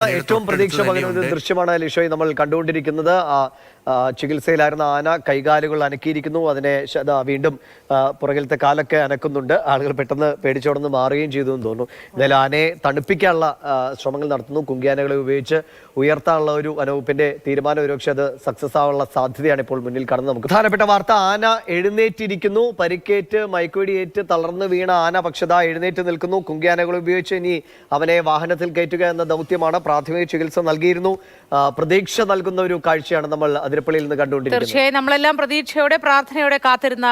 ഏറ്റവും പ്രതീക്ഷ പകരുന്ന ദൃശ്യമാണ് ലിഷോയ് നമ്മൾ കണ്ടുകൊണ്ടിരിക്കുന്നത്. ചികിത്സയിലായിരുന്ന ആന കൈകാലുകൾ അനക്കിയിരിക്കുന്നു. അതിനെ വീണ്ടും പുറകിലത്തെ കാലൊക്കെ അനക്കുന്നുണ്ട്. ആളുകൾ പെട്ടെന്ന് പേടിച്ചോടന്ന് മാറുകയും ചെയ്തു എന്ന് തോന്നുന്നു. എന്തായാലും ആനയെ തണുപ്പിക്കാനുള്ള ശ്രമങ്ങൾ നടത്തുന്നു. കുങ്കിയാനകളെ ഉപയോഗിച്ച് ഉയർത്താനുള്ള ഒരു വനവകുപ്പിന്റെ തീരുമാനം ഒരുപക്ഷെ അത് സക്സസ് ആവാനുള്ള സാധ്യതയാണ് ഇപ്പോൾ മുന്നിൽ കടന്ന് നമുക്ക് പ്രധാനപ്പെട്ട വാർത്ത. ആന എഴുന്നേറ്റിരിക്കുന്നു. പരിക്കേറ്റ് മയക്കുവെടിയേറ്റ് തളർന്നു വീണ ആന പക്ഷത എഴുന്നേറ്റ് നിൽക്കുന്നു. കുങ്കിയാനകൾ ഉപയോഗിച്ച് ഇനി അവനെ വാഹനത്തിൽ കയറ്റുക എന്ന ദൗത്യമാണ് പ്രാഥമിക ചികിത്സ നൽകിയിരുന്നു. പ്രതീക്ഷ നൽകുന്ന ഒരു കാഴ്ചയാണ് നമ്മൾ അതിരപ്പള്ളിയിൽ നിന്ന് കണ്ടുകൊണ്ടിരിക്കുന്നത്. തീർച്ചയായും നമ്മളെല്ലാം പ്രതീക്ഷയോടെ പ്രാർത്ഥനയോടെ കാത്തിരുന്ന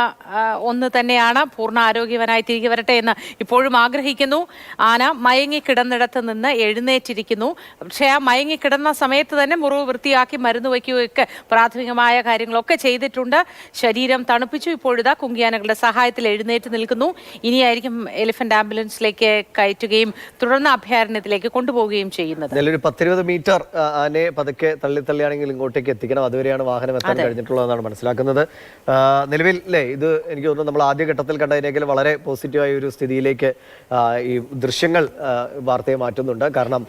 ഒന്ന് തന്നെയാണ്. പൂർണ ആരോഗ്യവനായി തിരികെ വരട്ടെ എന്ന് ഇപ്പോഴും ആഗ്രഹിക്കുന്നു. ആന മയങ്ങി കിടന്നിടത്ത് നിന്ന് എഴുന്നേറ്റിരിക്കുന്നു. പക്ഷേ ആ മയങ്ങി കിടന്ന സമയത്ത് തന്നെ മുറിവ് വൃത്തിയാക്കി മരുന്ന് വയ്ക്കുകയൊക്കെ പ്രാഥമികമായ കാര്യങ്ങളൊക്കെ ചെയ്തിട്ടുണ്ട്. ശരീരം തണുപ്പിച്ചു. ഇപ്പോഴിതാ കുങ്കിയാനകളുടെ സഹായത്തിൽ എഴുന്നേറ്റ് നിൽക്കുന്നു. ഇനിയായിരിക്കും എലിഫന്റ് ആംബുലൻസിലേക്ക് കയറ്റുകയും തുടർന്ന് അഭയാരണ്യത്തിലേക്ക് കൊണ്ടുപോവുകയും ചെയ്യുന്നത്. ഒരു പത്തിരുപത് മീറ്റർ ആനെ ആനയെ പതുക്കെ തള്ളി തള്ളിയാണെങ്കിൽ ഇങ്ങോട്ടേക്ക് എത്തിക്കണം. അതുവരെയാണ് വാഹനം എത്താൻ കഴിഞ്ഞിട്ടുള്ളതെന്നാണ് മനസ്സിലാക്കുന്നത്. നിലവിൽ അല്ലേ ഇത് എനിക്ക് തോന്നുന്നു നമ്മൾ ആദ്യ ഘട്ടത്തിൽ കണ്ടതിനേക്കാൾ വളരെ പോസിറ്റീവായ ഒരു സ്ഥിതിയിലേക്ക് ഈ ദൃശ്യങ്ങൾ വാർത്തയെ മാറ്റുന്നുണ്ട്. കാരണം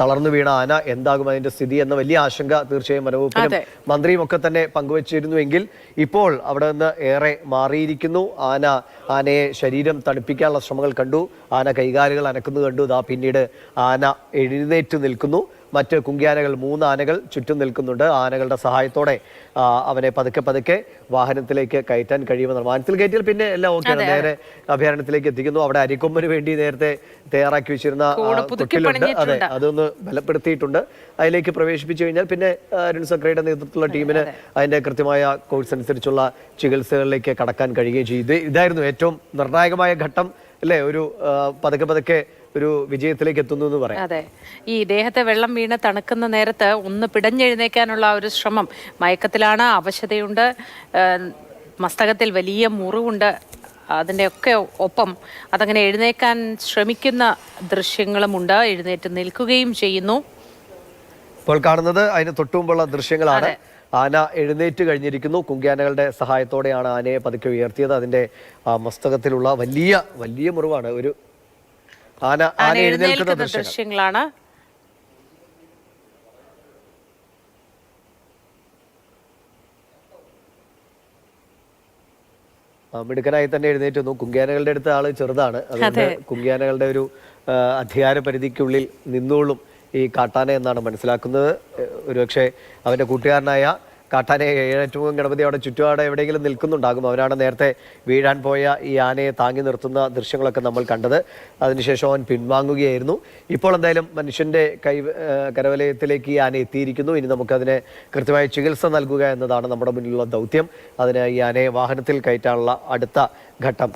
തളർന്നു വീണ ആന എന്താകും അതിന്റെ സ്ഥിതി എന്ന വലിയ ആശങ്ക തീർച്ചയായും വനവകുപ്പിനും. മന്ത്രിയും ഒക്കെ തന്നെ പങ്കുവച്ചിരുന്നുവെങ്കിൽ ഇപ്പോൾ അവിടെ നിന്ന് ഏറെ മാറിയിരിക്കുന്നു. ആന ആനയെ ശരീരം തണുപ്പിക്കാനുള്ള ശ്രമങ്ങൾ കണ്ടു. ആന കൈകാലുകൾ അനക്കുന്നത് കണ്ടു. ഇതാ പിന്നീട് ആന എഴുന്നേറ്റ് നിൽക്കുന്നു. മറ്റ് കുങ്കിയാനകൾ മൂന്ന് ആനകൾ ചുറ്റും നിൽക്കുന്നുണ്ട്. ആനകളുടെ സഹായത്തോടെ അവനെ പതുക്കെ പതുക്കെ വാഹനത്തിലേക്ക് കയറ്റാൻ കഴിയുമെന്നാണ് വാഹനത്തിൽ കയറ്റിയാൽ പിന്നെ എല്ലാം ഓക്കെയാണ് നേരെ അഭയാരണ്യത്തിലേക്ക് എത്തിക്കുന്നു. അവിടെ അരിക്കൊമ്പന് വേണ്ടി നേരത്തെ തയ്യാറാക്കി വെച്ചിരുന്ന ആ, കൂട് അതെ അതൊന്ന് ബലപ്പെടുത്തിയിട്ടുണ്ട്. അതിലേക്ക് പ്രവേശിപ്പിച്ചു കഴിഞ്ഞാൽ പിന്നെ അരുൺ സക്രയുടെ നേതൃത്വത്തിലുള്ള ടീമിന് അതിന്റെ കൃത്യമായ കോഴ്സ് അനുസരിച്ചുള്ള ചികിത്സകളിലേക്ക് കടക്കാൻ കഴിയുകയും ചെയ്യും ഇത് ഇതായിരുന്നു ഏറ്റവും നിർണായകമായ ഘട്ടം അല്ലേ? ഒരു പതുക്കെ പതുക്കെ ഒരു വിജയത്തിലേക്ക് എത്തുന്നു എന്ന് പറയാം. അതെ. ഈ ദേഹത്തെ വെള്ളം വീണ് തണുക്കുന്ന നേരത്ത് ഒന്ന് പിടഞ്ഞെഴുന്നേക്കാനുള്ള ഒരു ശ്രമം മയക്കത്തിലാണ് അവശതയുണ്ട് മസ്തകത്തിൽ വലിയ മുറിവുണ്ട്. അതിന്റെയൊക്കെ ഒപ്പം അതങ്ങനെ എഴുന്നേക്കാൻ ശ്രമിക്കുന്ന ദൃശ്യങ്ങളുമുണ്ട് എഴുന്നേറ്റ് നിൽക്കുകയും ചെയ്യുന്നു. ഇപ്പോൾ കാണുന്നത് അതിന് തൊട്ടുമുമ്പുള്ള ദൃശ്യങ്ങളാണ്. ആന എഴുന്നേറ്റ് കഴിഞ്ഞിരിക്കുന്നു. കുങ്കിയാനകളുടെ സഹായത്തോടെയാണ് ആനയെ പതുക്കെ ഉയർത്തിയത്. അതിന്റെ ആ, മസ്തകത്തിലുള്ള വലിയ വലിയ മുറിവാണ്. ഒരു ആന ആന എഴുന്നേൽക്കുന്ന ദൃശ്യങ്ങളാണ്. മിടുക്കനായി തന്നെ എഴുന്നേറ്റ് വന്നു. കുങ്കിയാനകളുടെ അടുത്ത ആൾ ചെറുതാണ്. അതുകൊണ്ട് കുങ്കിയാനകളുടെ ഒരു അധികാര പരിധിക്കുള്ളിൽ നിന്നോളും ഈ കാട്ടാന എന്നാണ് മനസ്സിലാക്കുന്നത്. ഒരുപക്ഷെ അവന്റെ കൂട്ടുകാരനായ കാട്ടാന ഏഴറ്റവും ഗണപതി അവിടെ ചുറ്റുപാട് എവിടെയെങ്കിലും നിൽക്കുന്നുണ്ടാകും. അവനാണ് നേരത്തെ വീഴാൻ പോയ ഈ ആനയെ താങ്ങി നിർത്തുന്ന ദൃശ്യങ്ങളൊക്കെ നമ്മൾ കണ്ടത്. അതിനുശേഷം അവൻ പിൻവാങ്ങുകയായിരുന്നു. ഇപ്പോൾ എന്തായാലും മനുഷ്യന്റെ കൈ കരവലയത്തിലേക്ക് ഈ ആന എത്തിയിരിക്കുന്നു. ഇനി നമുക്കതിന് കൃത്യമായ ചികിത്സ നൽകുക എന്നതാണ് നമ്മുടെ മുന്നിലുള്ള ദൗത്യം. അതിന് ഈ ആനയെ വാഹനത്തിൽ കയറ്റാനുള്ള അടുത്ത ഘട്ടം.